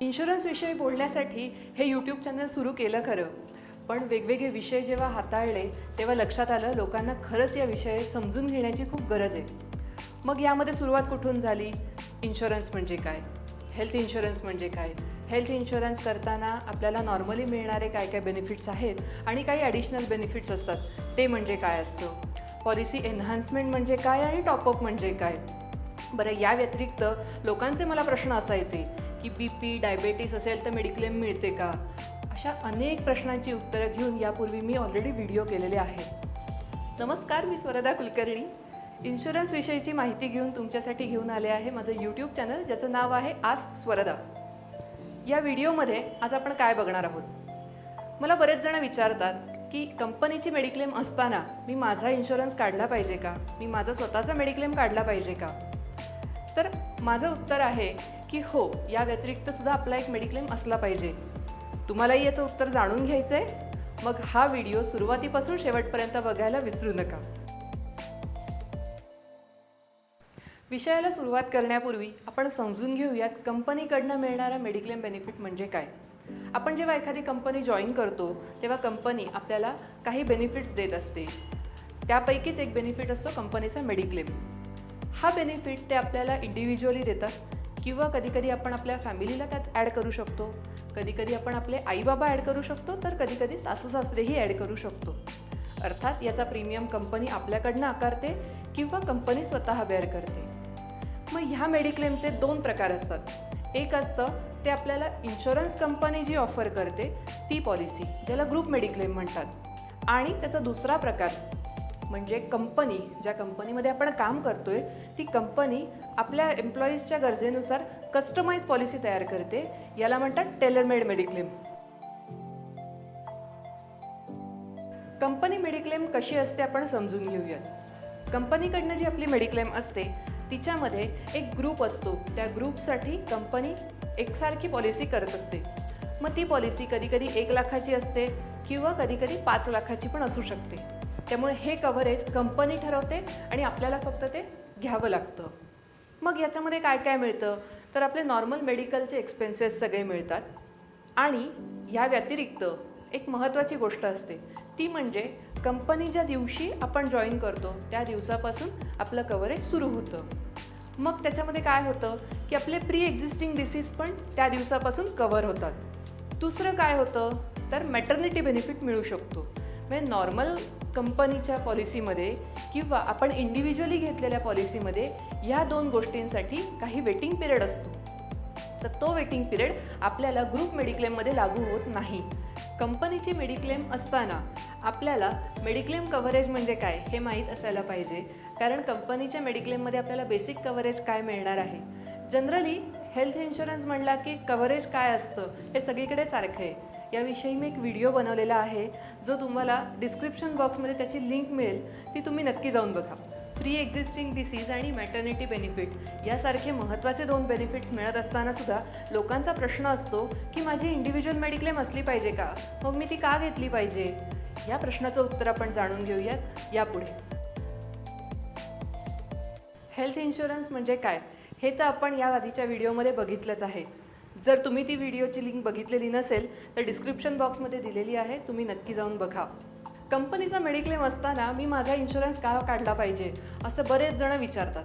इन्शुरन्सविषयी बोलण्यासाठी हे YouTube channel सुरू केलं खरं. पण वेगवेगळे विषय जेव्हा हाताळले तेव्हा लक्षात आलं लोकांना खरंच या विषय समजून घेण्याची खूप गरज आहे. मग यामध्ये सुरुवात कुठून झाली? इन्शुरन्स म्हणजे काय? हेल्थ इन्शुरन्स म्हणजे काय? हेल्थ इन्शुरन्स करताना आपल्याला नॉर्मली मिळणारे काय काय बेनिफिट्स आहेत आणि काही ॲडिशनल बेनिफिट्स असतात. ते म्हणजे काय असतं? पॉलिसी एन्हान्समेंट म्हणजे काय आणि टॉपअप म्हणजे काय? बरं या व्यतिरिक्त लोकांचे मला प्रश्न असायचे की बी पी डायबेटीस असेल तर मेडिक्लेम मिळते का? अशा अनेक प्रश्नांची उत्तरं घेऊन यापूर्वी मी ऑलरेडी व्हिडिओ केलेले आहेत नमस्कार मी स्वरदा कुलकर्णी. इन्शुरन्सविषयीची माहिती घेऊन तुमच्यासाठी घेऊन आले आहे माझं यूट्यूब चॅनल ज्याचं नाव आहे आज स्वरदा. या व्हिडिओमध्ये आज आपण काय बघणार आहोत? मला बरेच जण विचारतात की कंपनीची मेडिक्लेम असताना मी माझा इन्शुरन्स काढला पाहिजे का? मी माझा स्वतःचा मेडिक्लेम काढला पाहिजे का? तर माझं उत्तर आहे की हो या व्यतिरिक्त सुद्धा आपला एक मेडिक्लेम असला पाहिजे. तुम्हालाही याचं उत्तर जाणून घ्यायचं आहे मग हा व्हिडिओ सुरुवातीपासून शेवटपर्यंत बघायला विसरू नका. विषयाला सुरुवात करण्यापूर्वी आपण समजून घेऊयात कंपनीकडनं मिळणारा मेडिक्लेम बेनिफिट म्हणजे काय. आपण जेव्हा एखादी कंपनी जॉईन करतो तेव्हा कंपनी आपल्याला काही बेनिफिट्स देत असते. त्यापैकीच एक बेनिफिट असतो कंपनीचा मेडिक्लेम हा बेनिफिट ते आपल्याला इंडिव्हिज्युअली देतात. किंवा कधीकधी आपण आपल्या फॅमिलीला त्यात ॲड करू शकतो. कधीकधी आपण आपले आईबाबा ॲड करू शकतो तर कधीकधी सासू सासरेही ॲड करू शकतो. अर्थात याचा प्रीमियम कंपनी आपल्याकडनं आकारते किंवा कंपनी स्वतः बेअर करते. मग ह्या मेडिक्लेमचे दोन प्रकार असतात. एक असतं ते आपल्याला इन्शुरन्स कंपनी जी ऑफर करते ती पॉलिसी ज्याला ग्रुप मेडिक्लेम म्हणतात. आणि त्याचा दुसरा प्रकार म्हणजे कंपनी ज्या कंपनीमध्ये आपण काम करतोय ती कंपनी आपल्या एम्प्लॉईजच्या गरजेनुसार कस्टमाइज पॉलिसी तयार करते. याला म्हणतात टेलरमेड मेडिक्लेम कंपनी मेडिक्लेम कशी असते आपण समजून घेऊयात. कंपनीकडनं जी आपली मेडिक्लेम असते तिच्यामध्ये एक ग्रुप असतो. त्या ग्रुपसाठी कंपनी एकसारखी पॉलिसी करत असते. मग ती पॉलिसी कधीकधी एक लाखाची असते किंवा कधीकधी पाच लाखाची पण असू शकते. त्यामुळे हे कव्हरेज कंपनी ठरवते आणि आपल्याला फक्त ते घ्यावं लागतं. मग याच्यामध्ये काय काय मिळतं? तर आपले नॉर्मल मेडिकलचे एक्सपेन्सेस सगळे मिळतात. आणि या व्यतिरिक्त एक महत्त्वाची गोष्ट असते. ती म्हणजे कंपनी ज्या दिवशी आपण जॉईन करतो त्या दिवसापासून आपलं कव्हरेज सुरू होतं. मग त्याच्यामध्ये काय होतं? की आपले प्री एक्झिस्टिंग डिसीज पण त्या दिवसापासून कव्हर होतात. दुसरं काय होतं? तर मॅटर्निटी बेनिफिट मिळू शकतो. म्हणजे नॉर्मल कंपनीच्या पॉलिसीमध्ये किंवा आपण इंडिव्हिज्युअली घेतलेल्या पॉलिसीमध्ये ह्या दोन गोष्टींसाठी काही वेटिंग पिरियड असतो. तर तो वेटिंग पिरियड आपल्याला ग्रुप मेडिक्लेममध्ये लागू होत नाही. कंपनीची मेडिक्लेम असताना आपल्याला मेडिक्लेम कव्हरेज म्हणजे काय हे माहीत असायला पाहिजे. कारण कंपनीच्या मेडिक्लेममध्ये आपल्याला बेसिक कव्हरेज काय मिळणार आहे? जनरली हेल्थ इन्शुरन्स म्हणला की कव्हरेज काय असतं हे सगळीकडे सारखं आहे. याविषयी मी एक व्हिडिओ बनवलेला आहे जो तुम्हाला डिस्क्रिप्शन बॉक्समध्ये त्याची लिंक मिळेल. ती तुम्ही नक्की जाऊन बघा. प्री एक्झिस्टिंग डिसीज आणि मॅटर्निटी बेनिफिट यासारखे महत्त्वाचे दोन बेनिफिट्स मिळत असतानासुद्धा लोकांचा प्रश्न असतो की माझी इंडिव्हिज्युअल मेडिक्लेम असली पाहिजे का? मग मी ती का घेतली पाहिजे? या प्रश्नाचं उत्तर आपण जाणून घेऊयात. यापुढे. हेल्थ इन्शुरन्स म्हणजे काय? हे तर आपण या आधीच्या व्हिडिओमध्ये बघितलंच आहे. जर तुम्ही ती व्हिडिओची लिंक बघितलेली नसेल तर डिस्क्रिप्शन बॉक्समध्ये दिलेली आहे तुम्ही नक्की जाऊन बघा. कंपनीचा मेडिक्लेम असताना मी माझा इन्शुरन्स का काढला पाहिजे असं बरेच जण विचारतात.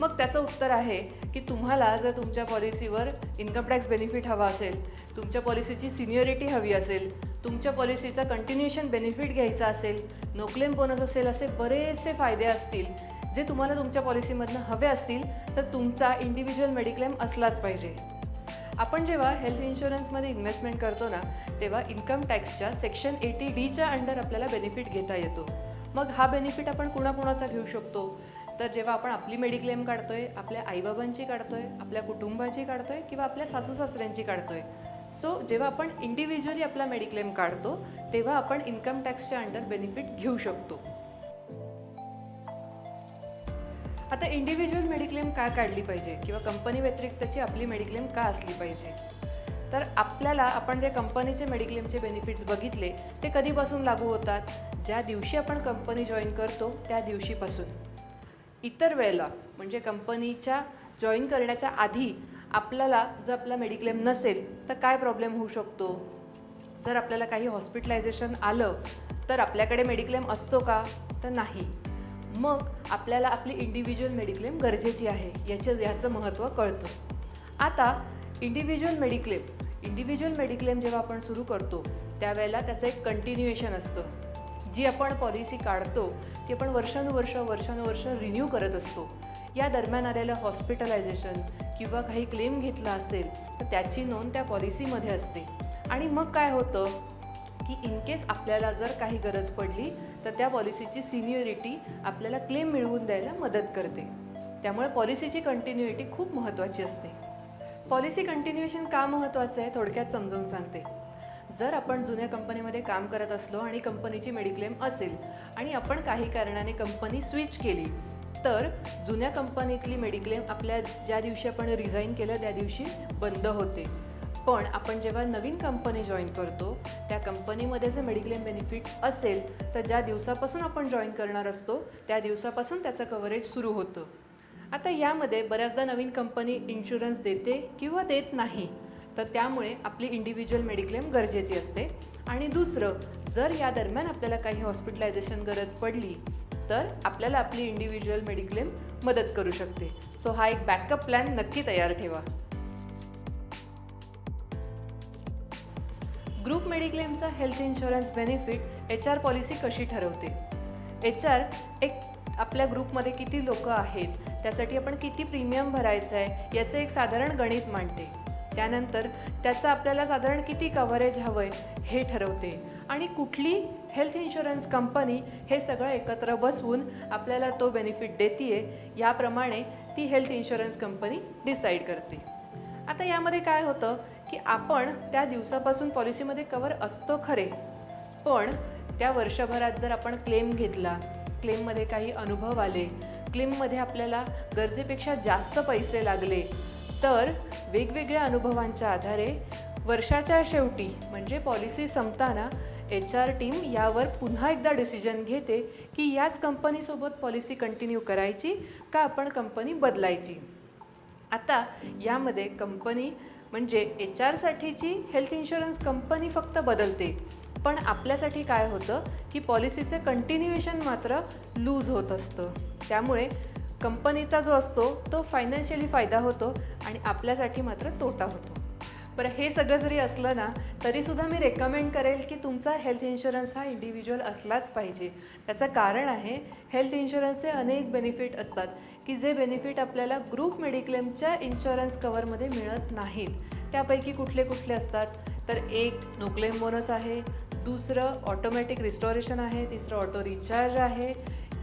मग त्याचं उत्तर आहे की तुम्हाला जर तुमच्या पॉलिसीवर इन्कम टॅक्स बेनिफिट हवा असेल तुमच्या पॉलिसीची सिनियरिटी हवी असेल तुमच्या पॉलिसीचा कंटिन्युएशन बेनिफिट घ्यायचा असेल नोक्लेम बोनस असेल असे बरेचसे फायदे असतील जे तुम्हाला तुमच्या पॉलिसीमधनं हवे असतील तर तुमचा इंडिव्हिज्युअल मेडिक्लेम असलाच पाहिजे. आपण जेव्हा हेल्थ इन्शुरन्समध्ये इन्व्हेस्टमेंट करतो ना तेव्हा इन्कम टॅक्सच्या सेक्शन एटी डीच्या अंडर आपल्याला बेनिफिट घेता येतो. मग हा बेनिफिट आपण कुणाकुणाचा घेऊ शकतो? तर जेव्हा आपण आपली मेडिक्लेम काढतो आहे आपल्या आईबाबांची आहे आपल्या कुटुंबाची काढतो आहे किंवा आपल्या सासू सासऱ्यांची आहे सो जेव्हा आपण इंडिव्हिज्युअली आपला मेडिक्लेम काढतो तेव्हा आपण इन्कम टॅक्सच्या अंडर बेनिफिट घेऊ शकतो. आता इंडिव्हिज्युअल मेडिक्लेम का काढली पाहिजे? किंवा कंपनी व्यतिरिक्तची आपली मेडिक्लेम का असली पाहिजे? तर आपल्याला आपण जे कंपनीचे मेडिक्लेमचे बेनिफिट्स बघितले ते कधीपासून लागू होतात? ज्या दिवशी आपण कंपनी जॉईन करतो त्या दिवशीपासून. इतर वेळेला म्हणजे कंपनीच्या जॉईन करण्याच्या आधी आपल्याला जर आपला मेडिक्लेम नसेल तर काय प्रॉब्लेम होऊ शकतो? जर आपल्याला काही हॉस्पिटलायझेशन आलं तर आपल्याकडे मेडिक्लेम असतो का? तर नाही. मग आपल्याला आपली इंडिव्हिज्युअल मेडिक्लेम गरजेची आहे. याचं याचं महत्त्व कळतं. आता इंडिव्हिज्युअल मेडिक्लेम इंडिव्हिज्युअल मेडिक्लेम जेव्हा आपण सुरू करतो त्यावेळेला त्याचं एक कंटिन्युएशन असतं. जी आपण पॉलिसी काढतो ती आपण वर्षानुवर्ष वर्षानुवर्ष रिन्यू करत असतो. या दरम्यान आलेलं हॉस्पिटलायझेशन किंवा काही क्लेम घेतला असेल तर त्याची नोंद त्या पॉलिसीमध्ये असते. आणि मग काय होतं? की इन केस आपल्याला जर काही गरज पडली तर त्या पॉलिसीची सिनियरिटी आपल्याला क्लेम मिळवून द्यायला मदत करते. त्यामुळे पॉलिसीची कंटिन्युइटी खूप महत्त्वाची असते. पॉलिसी कंटिन्युएशन का महत्त्वाचं आहे थोडक्यात समजावून सांगते. जर आपण जुन्या कंपनीमध्ये काम करत असलो आणि कंपनीची मेडिक्लेम असेल आणि आपण काही कारणाने कंपनी स्विच केली तर जुन्या कंपनीतली मेडिक्लेम आपल्या ज्या दिवशी आपण रिझाईन केलं त्या दिवशी बंद होते. पण आपण जेव्हा नवीन कंपनी जॉईन करतो त्या कंपनीमध्ये जर मेडिक्लेम बेनिफिट असेल तर ज्या दिवसापासून आपण जॉईन करणार असतो त्या दिवसापासून त्याचं कव्हरेज सुरू होतं. आता यामध्ये बऱ्याचदा नवीन कंपनी इन्शुरन्स देते किंवा देत नाही तर त्यामुळे आपली इंडिव्हिज्युअल मेडिक्लेम गरजेची असते. आणि दुसरं जर या दरम्यान आपल्याला काही हॉस्पिटलायझेशन गरज पडली तर आपल्याला आपली इंडिव्हिज्युअल मेडिक्लेम मदत करू शकते. सो हा एक बॅकअप प्लॅन नक्की तयार ठेवा. Group मेडिक्लेमचा health insurance benefit H R policy कशी ठरवते? एच आर एक आपल्या ग्रुपमध्ये किती लोक आहेत? त्यासाठी आपण किती प्रीमियम भरायचं आहे याचं एक साधारण गणित मांडते. त्यानंतर त्याचं आपल्याला साधारण किती कव्हरेज हवं आहे हे ठरवते. आणि कुठली हेल्थ इन्शुरन्स कंपनी हे सगळं एकत्र बसवून आपल्याला तो बेनिफिट देते याप्रमाणे ती हेल्थ इन्शुरन्स कंपनी डिसाईड करते. आता यामध्ये काय होतं? की आपण त्या दिवसापासून पॉलिसीमध्ये कवर असतो खरे. पण त्या वर्षभरात जर आपण क्लेम घेतला क्लेममध्ये काही अनुभव आले क्लेममध्ये आपल्याला गरजेपेक्षा जास्त पैसे लागले तर वेगवेगळ्या अनुभवांच्या आधारे वर्षाच्या शेवटी म्हणजे पॉलिसी संपताना एच आर टीम यावर पुन्हा एकदा डिसिजन घेते की याच कंपनीसोबत पॉलिसी कंटिन्यू करायची का आपण कंपनी बदलायची. आता यामध्ये कंपनी म्हणजे एच आरसाठीची हेल्थ इन्शुरन्स कंपनी फक्त बदलते. पण आपल्यासाठी काय होतं की पॉलिसीचं कंटिन्युएशन मात्र लूज होत असतं. त्यामुळे कंपनीचा जो असतो तो फायनान्शियली फायदा होतो आणि आपल्यासाठी मात्र तोटा होतो. बरं हे सगळं जरी असलं ना तरीसुद्धा मी रेकमेंड करेल की तुमचा हेल्थ इन्शुरन्स हा इंडिव्हिज्युअल असलाच पाहिजे. त्याचं कारण आहे हेल्थ इन्शुरन्सचे अनेक बेनिफिट असतात. की जे बेनिफिट आपल्याला ग्रुप मेडिक्लेमच्या इन्शुरन्स कवरमध्ये मिळत नाहीत. त्यापैकी कुठले कुठले असतात? तर एक नोक्लेम बोनस आहे दुसरं ऑटोमॅटिक रिस्टॉरेशन आहे तिसरं ऑटो रिचार्ज आहे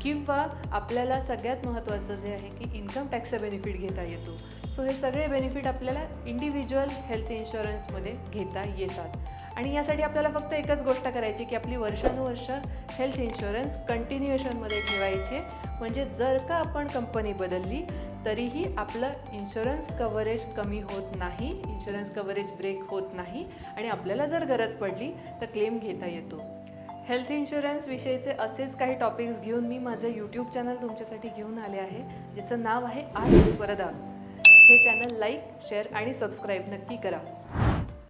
किंवा आपल्याला सगळ्यात महत्त्वाचं जे आहे की इन्कम टॅक्सचा बेनिफिट घेता येतो. सो हे सगळे बेनिफिट आपल्याला इंडिव्हिज्युअल हेल्थ इन्शुरन्समध्ये घेता येतात. आणि यासाठी आपल्याला फक्त एकच गोष्ट करायची की आपली वर्षानुवर्ष हेल्थ इन्शुरन्स कंटिन्युएशनमध्ये ठेवायची म्हणजे जर का आपण कंपनी बदलली तरीही आपलं इन्शुरन्स कव्हरेज कमी होत नाही इन्शुरन्स कव्हरेज ब्रेक होत नाही आणि आपल्याला जर गरज पडली तर क्लेम घेता येतो. हेल्थ इन्शुरन्सविषयीचे असेच काही टॉपिक्स घेऊन मी माझं यूट्यूब चॅनल तुमच्यासाठी घेऊन आले आहे ज्याचं नाव आहे आज स्पर्धा हे चॅनल लाईक शेअर आणि सबस्क्राईब नक्की करा.